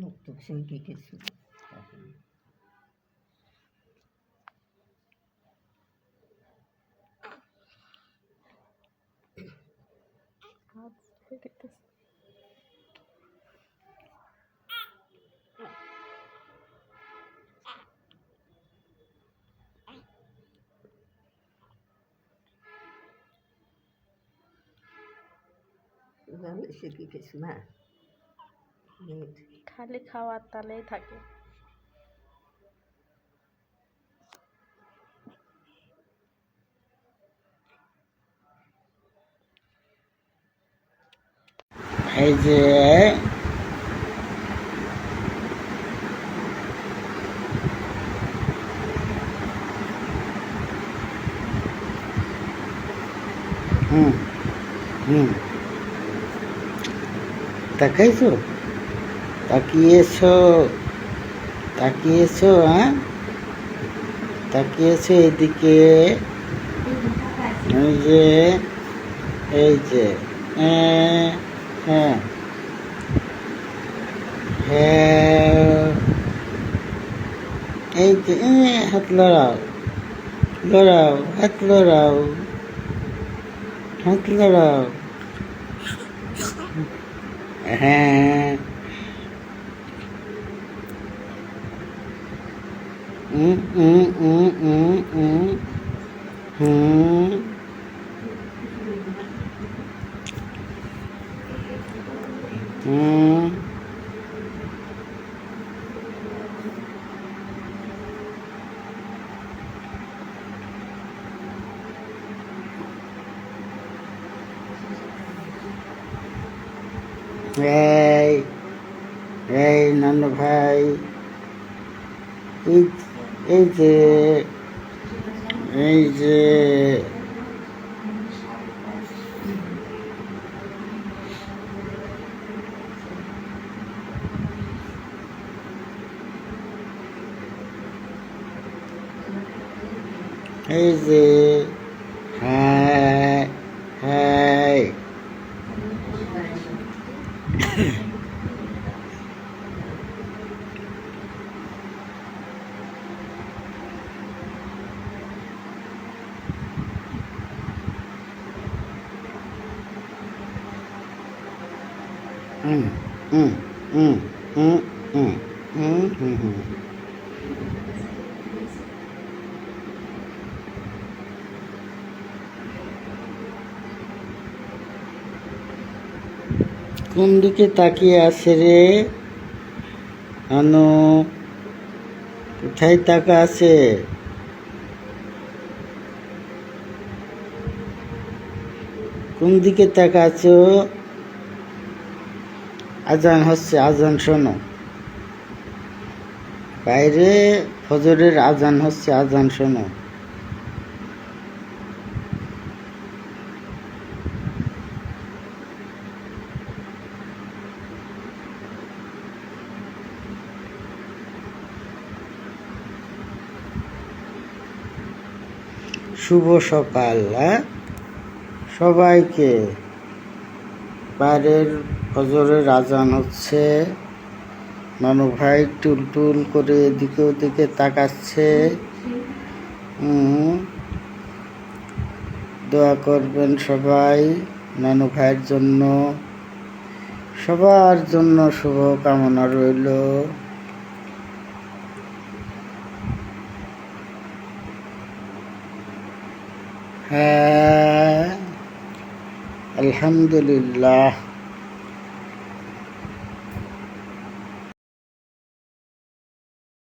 লোক সেই দিকে ছিল তখন look at this. Vamos seguir com esse mar. খালি খাওয়ার তালেই থাকে। এই যে হুম হুম। তাকাইছো তাকিয়েছো? তাকিয়েছো হ্যাঁ? তাকিয়েছো এদিকে? এই যে এই যে হ্যাঁ হ্যাঁ। হ্যাঁ। এই যে হাত লড়াও লড়াও, হাত লড়াও হাত লড়াও। হ্যাঁ। ừ Hey, hey, none of. It's এই যে এই যে এই যে হ্যাঁ। কোন দিকে তাকিয়ে আছে রে? আনো কোথায় তাকা আছে? কোন দিকে তাকা আছো? আজান হচ্ছে আজান শোনো। বাইরে ফজরের আজান হচ্ছে আজান শোনো। শুভ সকাল হ্যাঁ? সবাইকে বাইরের ফজরের আজান হচ্ছে। নানু ভাই টুল টুল করে এদিকে ওদিকে তাকাচ্ছে। দোয়া করবেন সবাই নানু ভাইয়ের জন্য। সবার জন্য শুভ কামনা রইল। হ্যাঁ আলহামদুলিল্লাহ।